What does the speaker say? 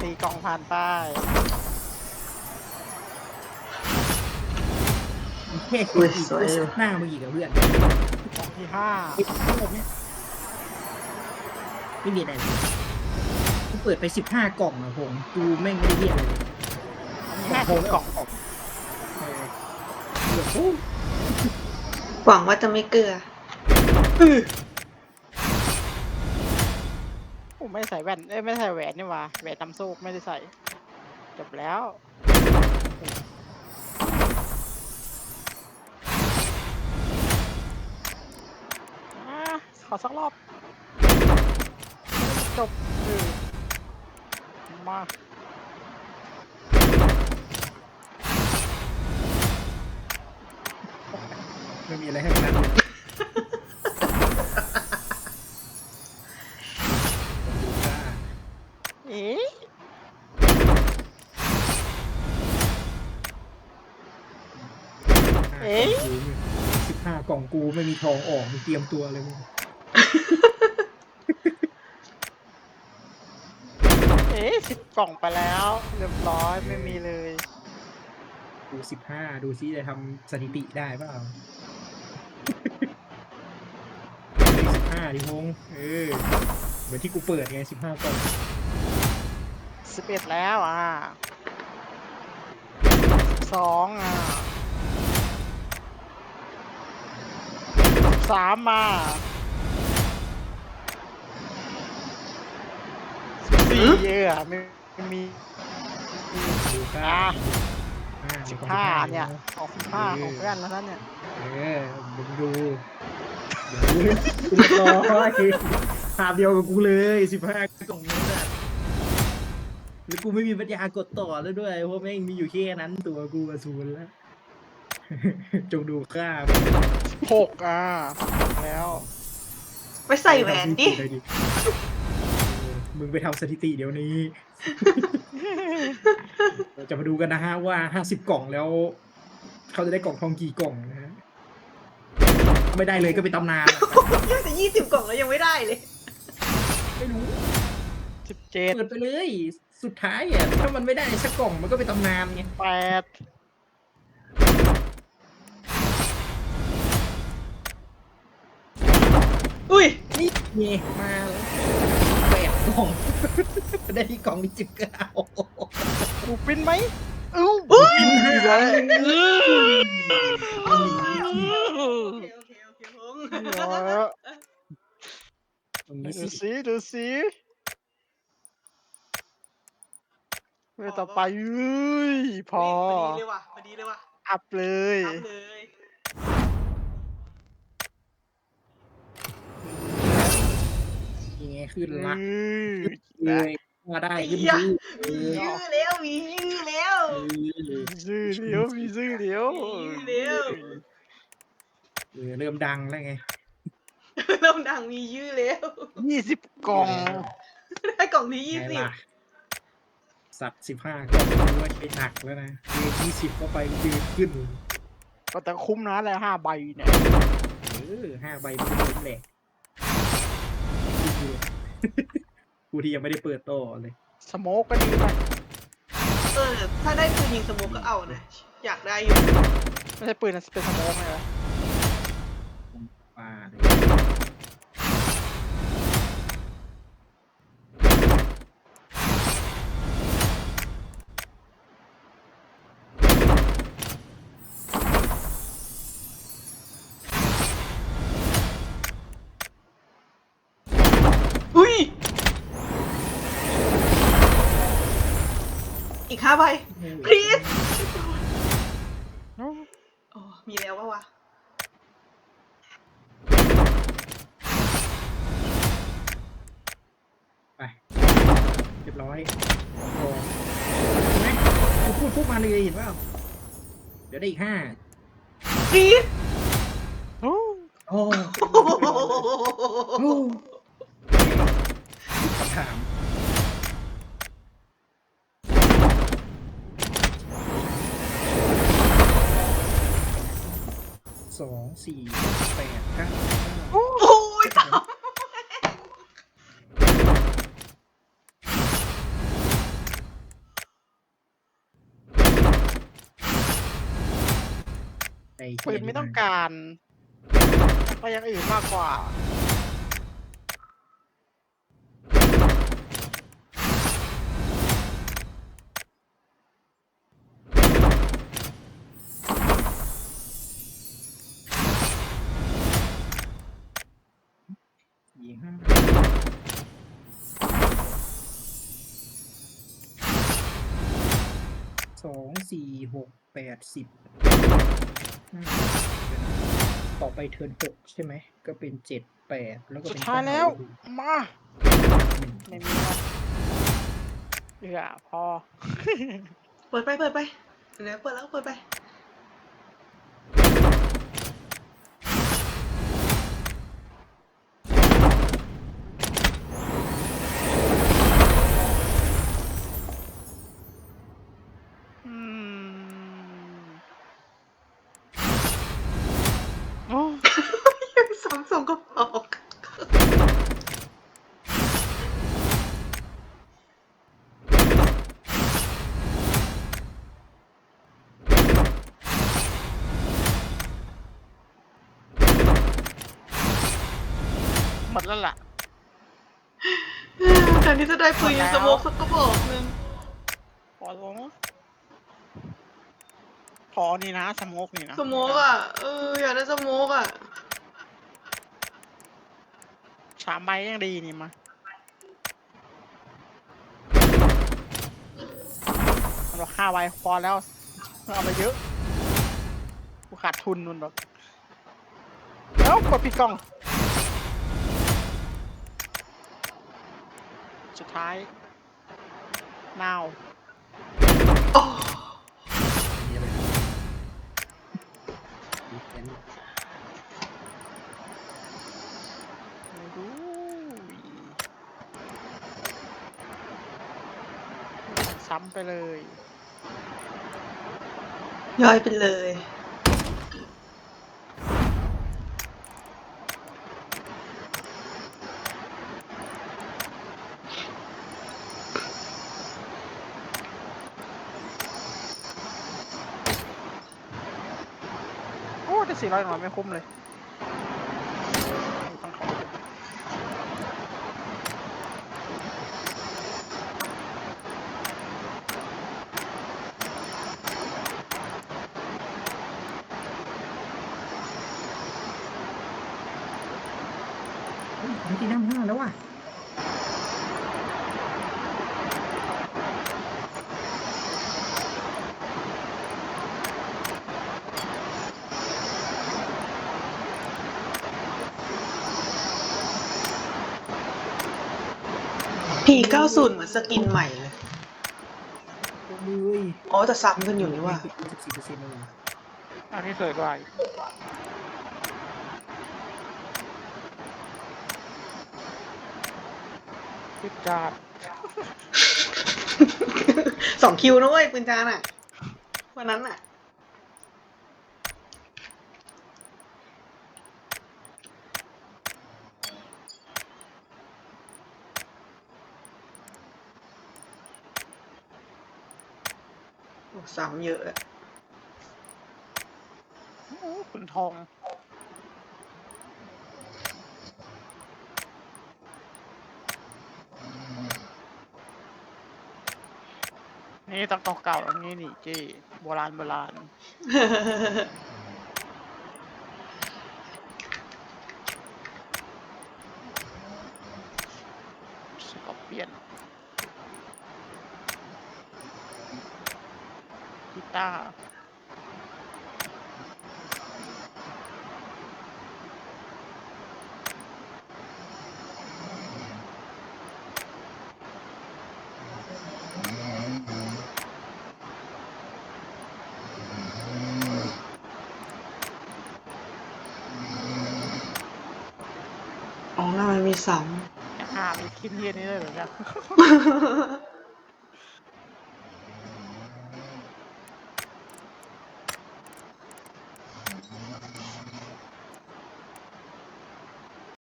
สี่กล่องผ่านไปแค่กูอีกกูซัดหน้ามึงอีกกับเพื่อนกล่องที่ห้าไอ้พวกเนี้ยไม่มีอะไรเลยกูเปิดไปสิบห้ากล่องอะผมกูแม่งไม่ได้เรียกเลยมีห้าสิบกล่องเออเดี๋ยวกูหวังว่าจะไม่เกลือ ผมไม่ใส่แว่นเอ้ยไม่ใส่แหวนนี่หว่าแหวนนำโซกไม่ได้ใส่ จบแล้วอะขอสักรอบ จบเออมาไม่มีอะไรให้มัน กล่องกูไม่มีทองออกมึงเตรียมตัวเลยมึงเอ๊ะสิบกล่องไปแล้ว เรียบร้อยไม่มีเลย กูสิบห้าดูซิจะทำสถิติได้เปล่าสิบห้าดิพงษ์เออเหมือนที่กูเปิดไงสิบห้ากล่องสิบเอ็ดแล้วอะสองอะ สามมาสี่เยอะไม่ไม่มีดูก้าอะอ่าสิบห้าเนี่ยของสิบห้าของเพื่อนแล้วนั่นเนี่ยเออมึงดูเดี๋ยวกูจะรอภาพเดียวกับกูเลยสิบห้ากล่องนี้แบบแล้วกูไม่มีปัญญากดต่อแล้วด้วยเพราะแม่งมีอยู่แค่นั้นตัวกูกับศูนย์แล้ว จงดูค่ามันหกอะแล้ว ไปใส่แหวนดิเออมึงไปทำสถิติเดี๋ยวนี้ เราจะมาดูกันนะฮะว่าห้าสิบกล่องแล้ว เขาจะได้กล่องทองกี่กล่องนะฮะถ้าไม่ได้เลยก็เป็นตำนานอะยังจะยี่สิบกล่องแล้วยังไม่ได้เลย ไม่รู้ สิบเจ็ดเปิดไปเลย สุดท้ายอะถ้ามันไม่ได้สักกล่องมันก็เป็นตำนานไงแปด อุ้ยนี่ไงมาแล้วแปดกล่อง ได้ที่กล่องที่สิบเก้ากูปิ้นไหมอู้อุ้ยเลยโอเคโอเคโอเคพงษ์ตรงนี้ดูสิสิดูสิเวลาต่อไปเอ้ยพอพอดีเลยว่ะพอดีเลยว่ะอัพเลยทำเลย นี่ไงขึ้นอืละมเลยมาได้ขึ้นอย่าชื่อมียื้อแล้วมียื้อแล้วเออมีชื่อเดียวมีชื่อเดียวมีชื่อเดียวเออเริ่มดังแล้วไงเริ่มดังมียื้อแล้วยี่สิบกล่องได้กล่องที่ยี่ไงสิบล่ะสัตว์สิบห้าก็ไม่ว่าใช้หนักแล้วนะเอยี่สิบก็ไปยืนขึ้น ก็แต่คุ้มนะแล้วห้าใบเนี่ยเออห้าใบมันก็เป็นแหลก กูที่ยังไม่ได้เปิดต่อเลย สโมกก็ดีไปเออถ้าได้ปืนยิงสโมุกก็เอานะ อยากได้อยู่ ไม่ใช่ปืนนะเป็นสโมกไงวะป่าเลย ห้าใบ please โอ้อ๋อมีแล้ววะวะไปเรียบร้อยพอเห็นไหมกูพูดปุ๊บมาเลยเห็นเปล่าเดี๋ยวได้อีกห้า please โอ้โอ้โอ้โหโอ้คำถาม สองสี่แปดเก้าโอ้ยตายปืนไม่ต้องการไปยังอื่นมากกว่า สองสี่หกแปดสิบอืมต่อไปเทิร์นหกใช่ไหม ก็เป็นเจ็ดแปดแล้วก็สุเป็ดนท้ายแล้วเก้มาหนึ่งไม่มีแล้วเหลือพอ เปิดไปเปิดไป เดี๋ยวเปิดแล้วเปิดไป แล้วล่ะแทนที่จะได้ปืนยังสโมกสักกระบอกหนึ่งพอลงพอนี่นะสโมกนี่นะสโมกอะเอออยากได้สโมกอะสามใบยังดีนี่มาเราค่าไว้พอแล้วเอาไปเยอะกูขาดทุนนุ่นแบบแล้วกดปิดกล่อง สุดท้ายนาวโอ้มีอะไรนะมีแขนไม่รู้ซ้ำไปเลยย้อยไปเลย สี่ร้อยหน่อยไม่คุ้มเลยต้องขอเฮ้ยไม่ที่นั่งห้าแล้วว่ะ พีเก้าศูนย์เหมือนสกินใหม่เลยยกมืออ๋อแต่ซ้ำกันอยู่นี่ว่าสิบสี่เปอร์เซ็นต์เลยอันนี้สวยกว่าอีกพิจารสองคิวนะเว้ยปืนจานอะ วันนั้นอะ โอ้ซ้ำเยอะอะโอ้ขุนทองนี่ต้องเก่าๆอันนี้นี่เจีโบราณโบราณ สกอร์เปียน กีตาร์อ๋อแล้วมันมีซ้จะหามีคิดเทียนนี้เลยเหรอเนี่ยำ